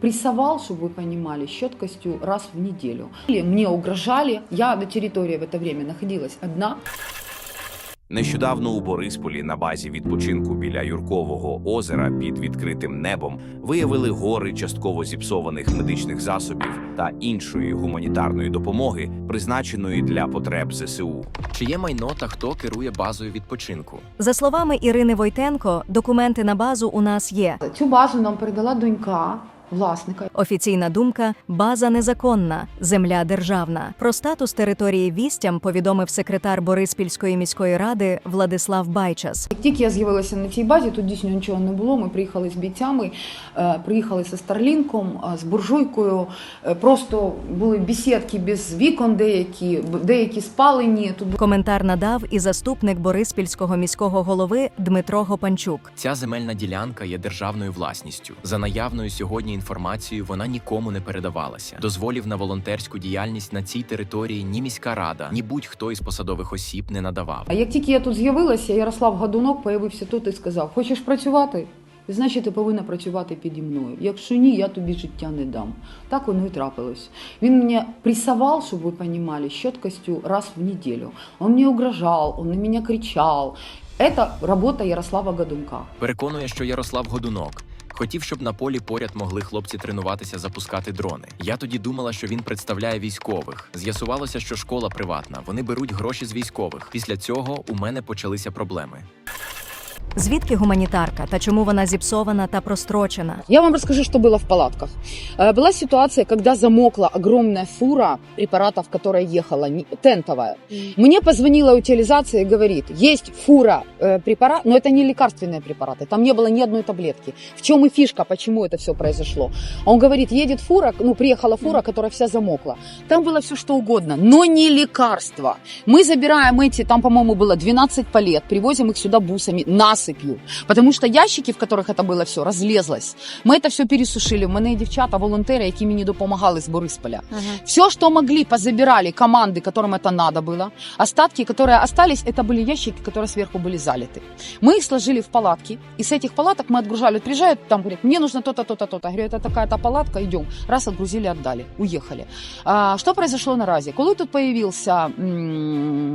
Прессовал, чтобы вы понимали, с четкостью раз в неделю. Или Мне угрожали, я на территории в это время находилась одна, Нещодавно у Борисполі на базі відпочинку біля Юркового озера під відкритим небом виявили гори частково зіпсованих медичних засобів та іншої гуманітарної допомоги, призначеної для потреб ЗСУ. Чиє майно та хто керує базою відпочинку? За словами Ірини Войтенко, документи на базу у нас є. Цю базу нам передала донька власника. Офіційна думка база незаконна, земля державна. Про статус території вістям повідомив секретар Бориспільської міської ради Владислав Байчас. Як тільки я з'явилася на цій базі, тут дійсно нічого не було. Ми приїхали з бійцями, е, приїхали зі Старлінком, е, з буржуйкою. Е, Просто були бесідки без вікон, деякі, деякі спалені. Тут Коментар надав і заступник Бориспільського міського голови Дмитро Гопанчук. Ця земельна ділянка є державною власністю. За наявною сьогодні інформацією, вона нікому не передавалася. Дозволів на волонтерську діяльність на цій території ні міська рада, ні будь-хто із посадових осіб не надавав. А як тільки я тут з'явилася, Ярослав Гадунок появився тут і сказав: Хочеш працювати? Значить, ти повинна працювати піді мною. Якщо ні, я тобі життя не дам. Так воно і трапилось. Він мене прессовал, щоб ви розуміли, з чіткостю раз в неділю. Он мені угрожав, он на мене кричав. Це робота Ярослава Гадунка. Переконує, що Ярослав Годунок. Хотів, щоб на полі поряд могли хлопці тренуватися запускати дрони. Я тоді думала, що він представляє військових. З'ясувалося, що школа приватна. Вони беруть гроші з військових. Після цього у мене почалися проблеми. Звідки гуманітарка та чому вона зіпсована та прострочена? Я вам расскажу, что было в палатках. Э, Была ситуация, когда замокла огромная фура препаратов, которая ехала, не- тентовая. Мне позвонила утилизация и говорит, есть фура э, препарат, но это не лекарственные препараты, там не было ни одной таблетки. В чем и фишка, почему это все произошло? Он говорит, едет фура, ну, приехала фура, которая вся замокла. Там было все что угодно, но не лекарства. Мы забираем эти, там, по-моему, было 12 палет, привозим их сюда бусами, насыпью. Потому что ящики, в которых это было все, разлезлось. Ми це все пересушили. У мене є дівчата, волонтери, які мені допомагали з Борисполя. Все, что могли, позабирали команды, которым это надо было. Остатки, которые остались, это были ящики, которые сверху были залиты. Мы их сложили в палатки, и с этих палаток мы отгружали. Вот приезжают, там говорят, мне нужно то-то, то-то, то-то. Я говорю, это такая-то палатка, идем. Раз отгрузили, отдали, уехали. А, что произошло на Разе? Коли тут появился,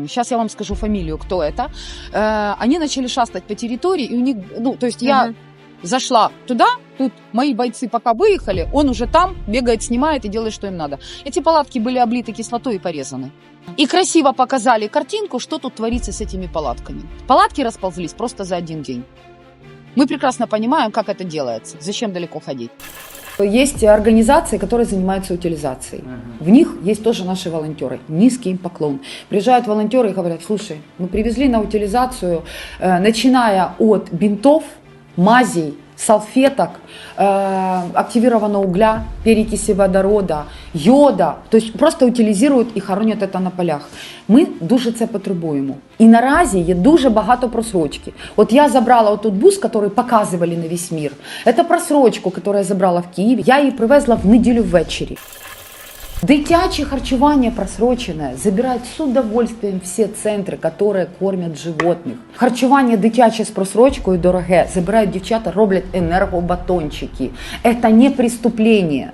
сейчас я вам скажу фамилию, кто это, э, они начали шастать по территории, и у них, ну, то есть я зашла туда, тут мои бойцы пока выехали, он уже там бегает, снимает и делает, что им надо. Эти палатки были облиты кислотой и порезаны. И красиво показали картинку, что тут творится с этими палатками. Палатки расползлись просто за один день. Мы прекрасно понимаем, как это делается, зачем далеко ходить. Есть организации, которые занимаются утилизацией. В них есть тоже наши волонтеры. Низкий им поклон. Приезжают волонтеры и говорят, слушай, мы привезли на утилизацию, э, начиная от бинтов, мазей, салфеток, э, активированного угля, перекиси водорода, йода. То есть просто утилізують і хоронять це на полях. Ми дуже це потребуємо. І наразі є дуже багато просрочки. От я забрала тут бус, який показували на весь мір. Це просрочку, яку я забрала в Києві. Я її привезла в неділю ввечері. Дитяче харчування просрочене забирають с удовольствием всі центри, которые кормят животних. Харчування дитяче з просрочкою дороге забирають дівчата, роблять енергобатончики. Это не преступление.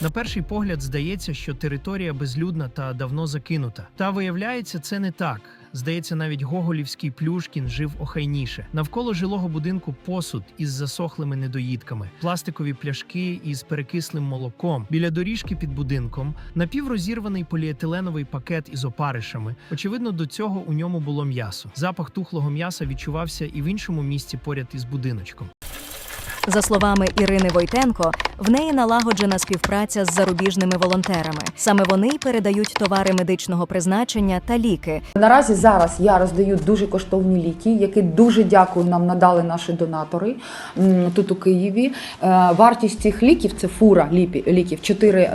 На перший погляд здається, що територія безлюдна та давно закинута. Та виявляється, це не так. Здається, навіть Гоголівський Плюшкін жив охайніше. Навколо жилого будинку посуд із засохлими недоїдками, пластикові пляшки із перекислим молоком. Біля доріжки під будинком напіврозірваний поліетиленовий пакет із опаришами. Очевидно, до цього у ньому було м'ясо. Запах тухлого м'яса відчувався і в іншому місці поряд із будиночком. За словами Ірини Войтенко, в неї налагоджена співпраця з зарубіжними волонтерами. Саме вони передають товари медичного призначення та ліки. Наразі зараз я роздаю дуже коштовні ліки, які дуже дякую нам надали наші донатори тут у Києві. Е, вартість цих ліків це фура ліків 4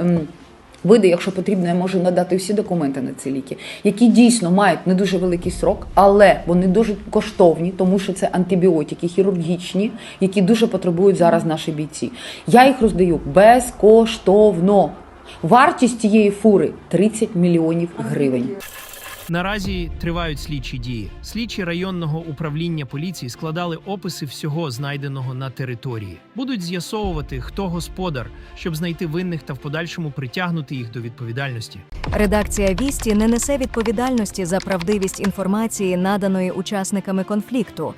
Види, якщо потрібно, я можу надати всі документи на ці ліки, які дійсно мають не дуже великий срок, але вони дуже коштовні, тому що це антибіотики хірургічні, які дуже потребують зараз наші бійці. Я їх роздаю безкоштовно. Вартість цієї фури 30 мільйонів гривень. Наразі тривають слідчі дії. Слідчі районного управління поліції складали описи всього знайденого на території. Будуть з'ясовувати, хто господар, щоб знайти винних та в подальшому притягнути їх до відповідальності. Редакція Вісті не несе відповідальності за правдивість інформації, наданої учасниками конфлікту.